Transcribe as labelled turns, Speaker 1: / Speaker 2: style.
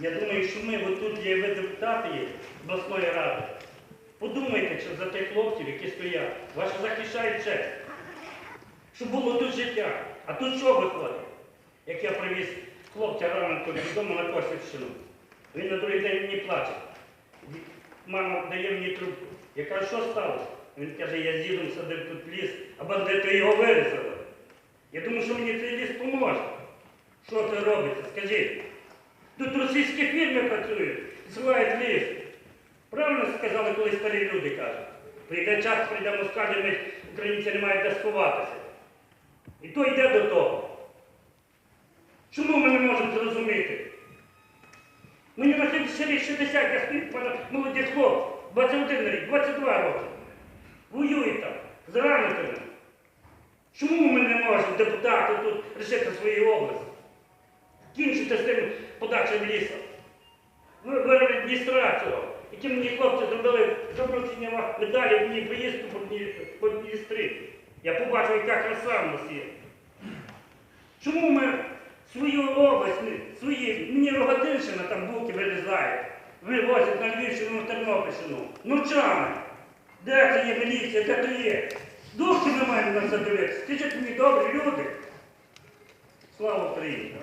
Speaker 1: Я думаю, що ми отут є ви депутати є обласної ради. Подумайте, що за тих хлопців, які стоять, вас захищають честь. Щоб було тут життя. А тут що виходить? Як я привіз хлопця раненько додому на Косівщину. Він на другий день мені плаче. Мама дає мені трубку. Я кажу, що сталося? Він каже, я з дідом садив тут ліс, а бандити його вирізали. Я думаю, що мені цей ліс поможе. Що це робиться? Скажіть. Тут російські фірми працюють, зсилають ліс. Правильно сказали, коли старі люди кажуть. Прийде час, прийде москалі, ми українці не мають де сховатися. І то йде до того. Чому ми не можемо зрозуміти? Мені на селі 60 я спів, молоді хлопці, 21 рік, 22 роки. Воюють там, з ранитими. Чому ми не можемо, депутати, тут рішити свої області? Кінчити з тим подачем лісу. Ви ви адміністрацію, які мені хлопці зробили забручення медалі мені поїздку по Дні- Дністрі. Я побачив, яка краса в нас є. Чому ми свою область, свої, мені Рогатинщина там булки вирізають, вивозять на Львівщину, на Тернопільщину, ночами. Де це є міліція, де це є? Духи немає на це дивитися. Скажіть мені, добрі люди. Слава Україні!